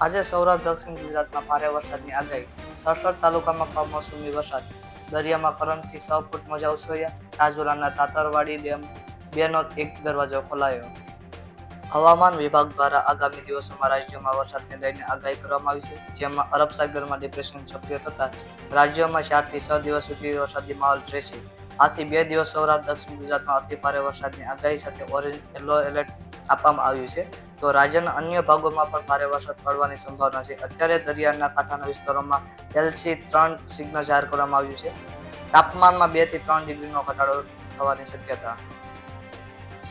આજે સૌરાષ્ટ્ર, દક્ષિણ ગુજરાતમાં ભારે વરસાદની આગાહી. સડસઠ તાલુકામાં કમોસમી વરસાદ. દરિયામાં કરંટથી છ ફૂટ મોજા ઉછળ્યા. રાજુલાના તાતરવાડી ડેમ બેનો એક દરવાજો ખોલાયો. હવામાન વિભાગ દ્વારા આગામી દિવસોમાં રાજ્યમાં વરસાદને લઈને આગાહી કરવામાં આવી છે. જેમાં અરબ સાગરમાં ડિપ્રેશન સક્રિય થતા રાજ્યમાં ચારથી છ દિવસ સુધી વરસાદી માહોલ રહેશે. આથી બે દિવસ સૌરાષ્ટ્ર, દક્ષિણ ગુજરાતમાં અતિ ભારે વરસાદની આગાહી સાથે ઓરેન્જ યલો એલર્ટ આપવામાં આવ્યું છે. તો રાજ્યના અન્ય ભાગોમાં પણ ભારે વરસાદ પડવાની સંભાવના છે. અત્યારે દરિયાના કાંઠાના વિસ્તારોમાં એલસી ત્રણ સિગ્નલ જાહેર કરવામાં આવ્યું છે. તાપમાનમાં બેથી ત્રણ ડિગ્રીનો ઘટાડો થવાની શક્યતા.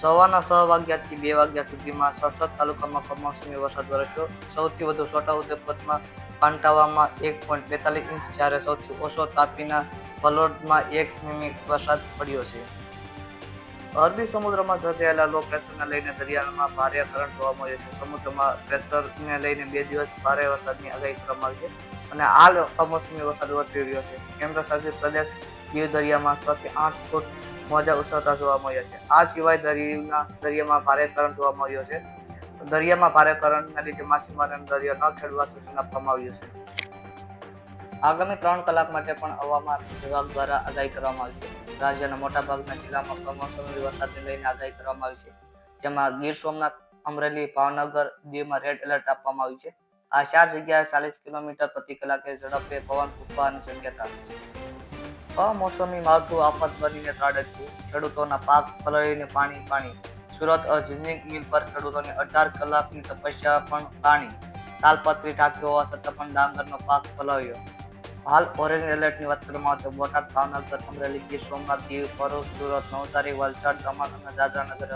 સવારના છ વાગ્યાથી બે વાગ્યા સુધીમાં સડસઠ તાલુકામાં કમોસમી વરસાદ વરસ્યો. સૌથી વધુ છોટાઉદેપુરમાં પાંટાવામાં એક પોઈન્ટ બેતાલીસ ઇંચ, જ્યારે સૌથી ઓછો તાપીના વલોડમાં એક મિમી વરસાદ પડ્યો છે. અરબી સમુદ્રમાં સર્જાયેલા લો પ્રેશરને લઈને દરિયામાં ભારે કરંટ જોવા મળ્યો છે. સમુદ્રમાં પ્રેશરને લઈને બે દિવસ ભારે વરસાદની આગાહી કરવામાં આવી છે અને હાલ કમોસમી વરસાદ વરસી રહ્યો છે. કેન્દ્ર શાસિત પ્રદેશ દીવ દરિયામાં છ થી આઠ ફૂટ મોજા ઉછળતા જોવા મળ્યા છે. આ સિવાય દરિયાના દરિયામાં ભારે કરંટ જોવા મળ્યો છે. દરિયામાં ભારે કરંટના લીધે માછીમારોને દરિયો ન ખેડવા સૂચન આપવામાં આવ્યું છે. આગામી ત્રણ કલાક માટે પણ હવામાન વિભાગ દ્વારા આગાહી કરવામાં આવી છે. રાજ્યના મોટાભાગના જિલ્લામાં કમોસમી વરસાદને લઈને આગાહી કરવામાં આવી છે. જેમાં ગીર સોમનાથ, અમરેલી, ભાવનગર, દીવમાં રેડ એલર્ટ આપવામાં આવ્યું છે. આ ચાર જગ્યાએ ચાલીસ કિલોમીટર પ્રતિ કલાકે ઝડપે પવન ફૂંકવાની શક્યતા કમોસમી માવઠું આફત બનીને ત્રાટક્યું ખેડૂતોના પાક પલળીને પાણી પાણી. સુરત અઝિઝનિંગ મિલ પર ખેડૂતોને અઢાર કલાકની તપસ્યા પણ પાણી તાલપત્રી ટાંકી હોવા છતાં પણ ડાંગરનો પાક પલળ્યો. હાલ ઓરેન્જ એલર્ટની વાત કરવામાં આવે તો બોટાદ ભાવનગર અમરેલી ગીર સોમનાથ, દીવ, ભરૂચ, સુરત, નવસારી, વલસાડ દમણ અને દાદરા નગર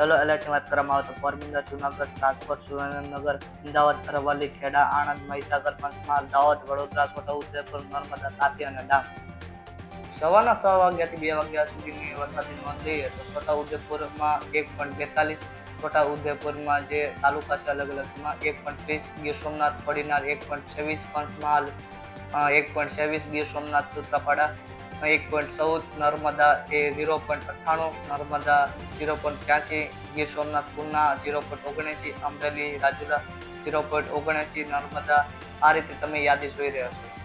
યલો એલર્ટની વાત કરવામાં આવે તો પોરબંદર, જુનાગઢ, રાજકોટ, સુરેન્દ્રનગર, અમદાવાદ, અરવલ્લી, ખેડા, આણંદ, મહીસાગર, પંચમહાલ, દાહોદ, વડોદરા છોટાઉદેપુર નર્મદા, તાપી અને ડાંગ. સવારના છ વાગ્યાથી બે વાગ્યા સુધીની વરસાદની નોંધ લઈએ તો છોટાઉદેપુરમાં એક પોઈન્ટ બેતાલીસ છોટાઉદેપુરમાં જે તાલુકા છે અલગ અલગમાં એક પોઈન્ટ ત્રીસ, ગીર સોમનાથ, પડીનાર એક પોઈન્ટ છવ્વીસ, પંચમહાલ એક પોઈન્ટ છવ્વીસ ગીર સોમનાથ સુત્રાપાડા એક પોઈન્ટ ચૌદ નર્મદા એ ઝીરો પોઈન્ટ અઠ્ઠાણું, નર્મદા ઝીરો પોઈન્ટ ત્યાંસી ગીર સોમનાથ પૂના ઝીરો પોઈન્ટ ઓગણએંસી અમરેલી રાજુલા ઝીરો પોઈન્ટ ઓગણએંસી નર્મદા આ રીતે તમે યાદી જોઈ રહ્યા છો.